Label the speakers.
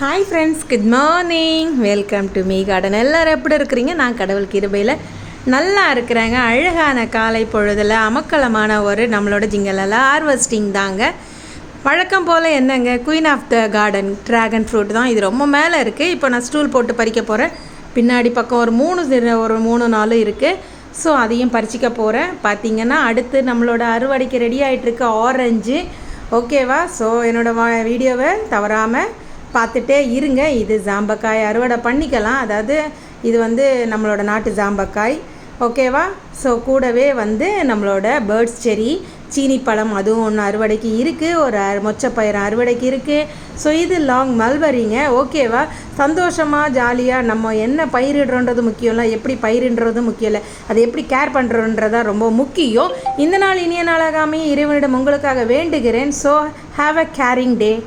Speaker 1: Hi friends good morning welcome to me garden எல்லோரும் எப்படி இருக்கிறீங்க? நான் கடவுள் கிருபையில் நல்லா இருக்கிறேங்க. அழகான காலை பொழுதில் அமக்கலமான ஒரு நம்மளோட ஜிங்கலில் ஹார்வெஸ்டிங் தாங்க. வழக்கம் போல் என்னங்க? Queen of the garden dragon fruit தான். இது ரொம்ப மேலே இருக்குது இப்போ நான் ஸ்டூல் போட்டு பறிக்க போகிறேன் பின்னாடி பக்கம் ஒரு மூணு ஒரு மூணு நாலு இருக்குது ஸோ அதையும் பறிச்சிக்க போகிறேன் பார்த்தீங்கன்னா அடுத்து நம்மளோட அறுவடைக்கு ரெடி ஆகிட்டுருக்கு ஆரஞ்சு ஓகேவா ஸோ என்னோட வீடியோவை தவறாமல் பார்த்துட்டே இருங்க. இது ஜாம்பக்காய். அறுவடை பண்ணிக்கலாம். அதாவது இது வந்து நம்மளோட நாட்டு ஜாம்பக்காய். ஓகேவா? ஸோ கூடவே வந்து நம்மளோட பேர்ட்ஸ் செரி சீனி பழம் அதுவும் ஒன்று அறுவடைக்கு இருக்குது ஒரு அ- அறுவடைக்கு இருக்குது ஸோ இது லாங் மல்வரிங்க ஓகேவா? சந்தோஷமாக ஜாலியாக நம்ம என்ன பயிரிடுறோன்றது முக்கியம் இல்லை. எப்படி பயிரிடுறது முக்கியம் இல்லை. அதை எப்படி கேர் பண்ணுறோன்றதா ரொம்ப முக்கியம். இந்த நாள் இனிய நாளாகாமே இறைவனிடம் உங்களுக்காக வேண்டுகிறேன். So have a caring day